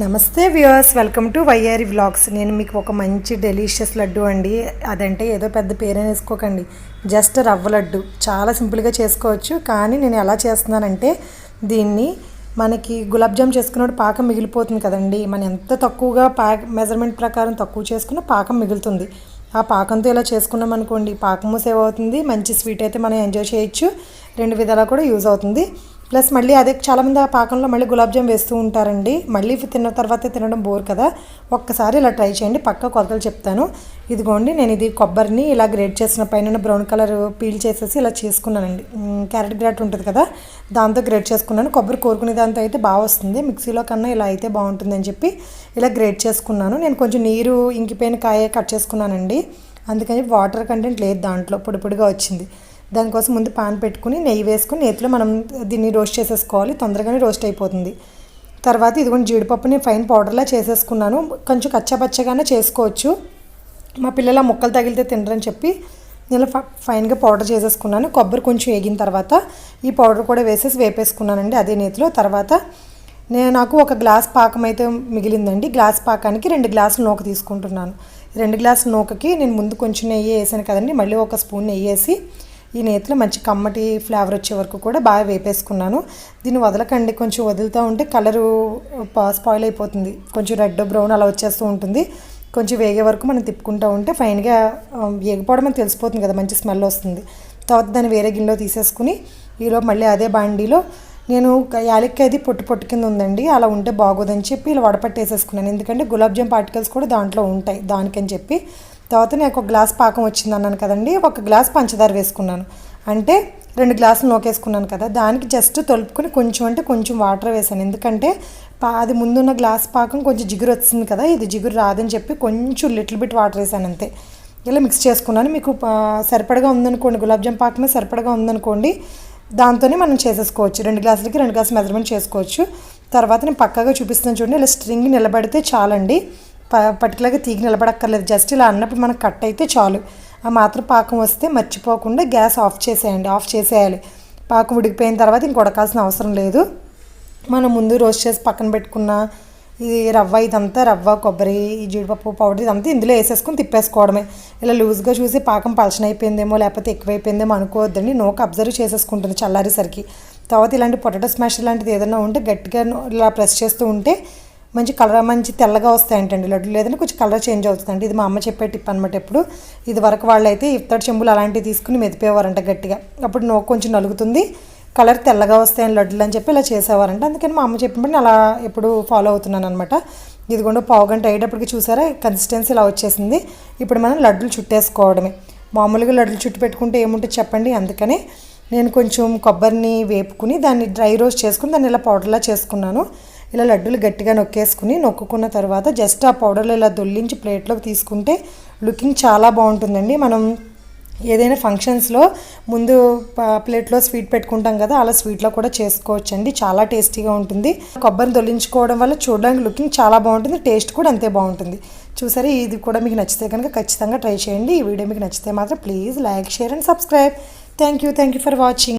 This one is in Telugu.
నమస్తే viewers welcome to YR vlogs. నేను మీకు ఒక మంచి డెలిషియస్ లడ్డు అండి. అదంటే ఏదో పెద్ద పేరే వేసుకోకండి. జస్ట్ రవ్వ లడ్డు. చాలా సింపుల్గా చేసుకోవచ్చు. కానీ నేను ఎలా చేస్తున్నానంటే దీన్ని మనకి గులాబ్ జామ్ చేసుకున్నప్పుడు పాకం మిగిలిపోతుంది కదండి. మనం ఎంత తక్కువగా పాక్ మెజర్మెంట్ ప్రకారం తక్కువ చేసుకున్న పాకం మిగులుతుంది. ఆ పాకంతో ఇలా చేసుకున్నాం అనుకోండి పాకము సేవ్ అవుతుంది. మంచి స్వీట్ అయితే మనం ఎంజాయ్ చేయొచ్చు. రెండు విధాలా కూడా యూజ్ అవుతుంది. ప్లస్ మళ్ళీ అదే చాలామంది ఆ పాకంలో మళ్ళీ గులాబ్ జామ్ వేస్తూ ఉంటారండి. మళ్ళీ తిన్న తర్వాత తినడం బోర్ కదా. ఒక్కసారి ఇలా ట్రై చేయండి. పక్క కొలతలు చెప్తాను. ఇదిగోండి నేను ఇది కొబ్బరిని ఇలా గ్రేట్ చేసిన పైన బ్రౌన్ కలర్ పీల్ చేసేసి ఇలా చేసుకున్నానండి. క్యారెట్ గ్రాట్ ఉంటుంది కదా దాంతో గ్రేట్ చేసుకున్నాను. కొబ్బరి కోరుకునే దాంతో అయితే బాగా వస్తుంది. మిక్సీలో కన్నా ఇలా అయితే బాగుంటుందని చెప్పి ఇలా గ్రేట్ చేసుకున్నాను. నేను కొంచెం నీరు ఇంకిపోయిన కాయ కట్ చేసుకున్నానండి. అందుకని వాటర్ కంటెంట్ లేదు దాంట్లో పొడి పొడిగా వచ్చింది. దానికోసం ముందు పాన్ పెట్టుకుని నెయ్యి వేసుకుని నేతిలో మనం దీన్ని రోస్ట్ చేసేసుకోవాలి. తొందరగానే రోస్ట్ అయిపోతుంది. తర్వాత ఇదిగోండి జీడిపప్పుని ఫైన్ పౌడర్లా చేసేసుకున్నాను. కొంచెం కచ్చాపచ్చగానే చేసుకోవచ్చు. మా పిల్లల ముక్కలు తగిలితే తినరని చెప్పి నేను ఫ- ఫైన్గా పౌడర్ చేసేసుకున్నాను. కొబ్బరి కొంచెం వేగిన తర్వాత ఈ పౌడర్ కూడా వేసేసి వేపేసుకున్నానండి అదే నేతిలో. తర్వాత నేను నాకు ఒక గ్లాస్ పాకం అయితే మిగిలిందండి. గ్లాస్ పాకానికి రెండు గ్లాసులు నూక తీసుకుంటున్నాను. రెండు గ్లాసుల నూకకి నేను ముందు కొంచెం నెయ్యి వేసాను కదండి. మళ్ళీ ఒక స్పూన్ నెయ్యి వేసి ఈ నేతిలో మంచి కమ్మటి ఫ్లేవర్ వచ్చే వరకు కూడా బాగా వేపేసుకున్నాను. దీన్ని వదలకండి కొంచెం వదులుతూ ఉంటే కలరు స్పాయిల్ అయిపోతుంది. కొంచెం రెడ్ బ్రౌన్ అలా వచ్చేస్తూ ఉంటుంది. కొంచెం వేగే వరకు మనం తిప్పుకుంటూ ఉంటే ఫైన్గా వేగిపోవడం అని తెలిసిపోతుంది కదా మంచి స్మెల్ వస్తుంది. తర్వాత దాన్ని వేరే గిన్నెలో తీసేసుకుని ఈలో మళ్ళీ అదే బాండీలో నేను యాలక్కాయది పొట్టు పొట్టు కింద ఉందండి అలా ఉంటే బాగోదని చెప్పి ఇలా వడపట్టేసేసుకున్నాను. ఎందుకంటే గులాబ్ జామ్ పార్టికల్స్ కూడా దాంట్లో ఉంటాయి దానికని చెప్పి. తర్వాత నాకు ఒక గ్లాస్ పాకం వచ్చింది అన్నాను కదండి ఒక గ్లాస్ పంచదార వేసుకున్నాను. అంటే రెండు గ్లాసులు నోకేసుకున్నాను కదా దానికి జస్ట్ తొలుపుకొని కొంచెం అంటే కొంచెం వాటర్ వేసాను. ఎందుకంటే పా- అది ముందున్న గ్లాస్ పాకం కొంచెం జిగురు వచ్చింది కదా ఇది జిగురు రాదని చెప్పి కొంచెం లిటిల్ బిట్ వాటర్ వేసాను అంతే. ఇలా మిక్స్ చేసుకున్నాను. మీకు సరిపడగా ఉందనుకోండి గులాబ్జామ్ పాకమే సరిపడగా ఉందనుకోండి దాంతోనే మనం చేసేసుకోవచ్చు. రెండు గ్లాసులకి రెండు గ్లాసులు మెజర్మెంట్ చేసుకోవచ్చు. తర్వాత నేను పక్కగా చూపిస్తాను చూడండి ఇలా స్ట్రింగ్ నిలబడితే చాలండి. పర్టికులర్గా తీగి నిలబడక్కర్లేదు. జస్ట్ ఇలా అన్నప్పుడు మనకు కట్ అయితే చాలు. ఆ మాత్రం పాకం వస్తే మర్చిపోకుండా గ్యాస్ ఆఫ్ చేసేయండి. ఆఫ్ చేసేయాలి. పాకం ఉడికిపోయిన తర్వాత ఇంక ఉడకాల్సిన అవసరం లేదు. మనం ముందు రోస్ట్ చేసి పక్కన పెట్టుకున్న ఇది రవ్వ ఇదంతా రవ్వ కొబ్బరి ఈ జీడిపప్పు పౌడర్ ఇదంతా ఇందులో వేసేసుకొని తిప్పేసుకోవడమే. ఇలా లూజ్గా చూసి పాకం పలచన అయిపోయిందేమో లేకపోతే ఎక్కువైపోయిందేమో అనుకోవద్దండి. నోక అబ్జర్వ్ చేసేసుకుంటుంది చల్లారేసరికి. తర్వాత ఇలాంటి పొటాటో స్మాష్ లాంటిది ఏదైనా ఉంటే గట్టిగా ఇలా ప్రెస్ చేస్తూ ఉంటే మంచి కలర్ మంచి తెల్లగా వస్తాయంటండి లడ్డు లేదంటే కొంచెం కలర్ చేంజ్ అవుతుందండి. ఇది మా అమ్మ చెప్పే టిప్ అనమాట ఎప్పుడు. ఇది వరకు వాళ్ళైతే ఇత్తడి చెంబులు అలాంటివి తీసుకుని మెదిపేవారంట గట్టిగా. అప్పుడు నో కొంచెం నలుగుతుంది. కలర్ తెల్లగా వస్తాయని లడ్డులు అని చెప్పి ఇలా చేసేవారంట. అందుకని మా అమ్మ చెప్పినప్పుడు నేను అలా ఎప్పుడు ఫాలో అవుతున్నాను అనమాట ఇదిగోండి పావు గంట అయ్యేటప్పటికి చూసారా? కన్సిస్టెన్సీ ఇలా వచ్చేసింది. ఇప్పుడు మనం లడ్డులు చుట్టేసుకోవడమే. మామూలుగా లడ్డులు చుట్టు పెట్టుకుంటే ఏముంటుంది చెప్పండి? అందుకని నేను కొంచెం కొబ్బరిని వేపుకుని దాన్ని డ్రై రోస్ట్ చేసుకుని దాన్ని ఇలా పౌడర్లా చేసుకున్నాను. ఇలా లడ్డూలు గట్టిగా నొక్కేసుకుని నొక్కుకున్న తర్వాత జస్ట్ ఆ పౌడర్లో ఇలా దొల్లించి ప్లేట్లోకి తీసుకుంటే లుకింగ్ చాలా బాగుంటుందండి. మనం ఏదైనా ఫంక్షన్స్లో ముందు ప్లేట్లో స్వీట్ పెట్టుకుంటాం కదా అలా స్వీట్లో కూడా చేసుకోవచ్చండి. చాలా టేస్టీగా ఉంటుంది. కొబ్బరిని దొల్లించుకోవడం వల్ల చూడడానికి లుకింగ్ చాలా బాగుంటుంది టేస్ట్ కూడా అంతే బాగుంటుంది. చూసారా ఇది కూడా మీకు నచ్చితే కనుక ఖచ్చితంగా ట్రై చేయండి. ఈ వీడియో మీకు నచ్చితే మాత్రం please like share and subscribe. Thank you thank you for watching.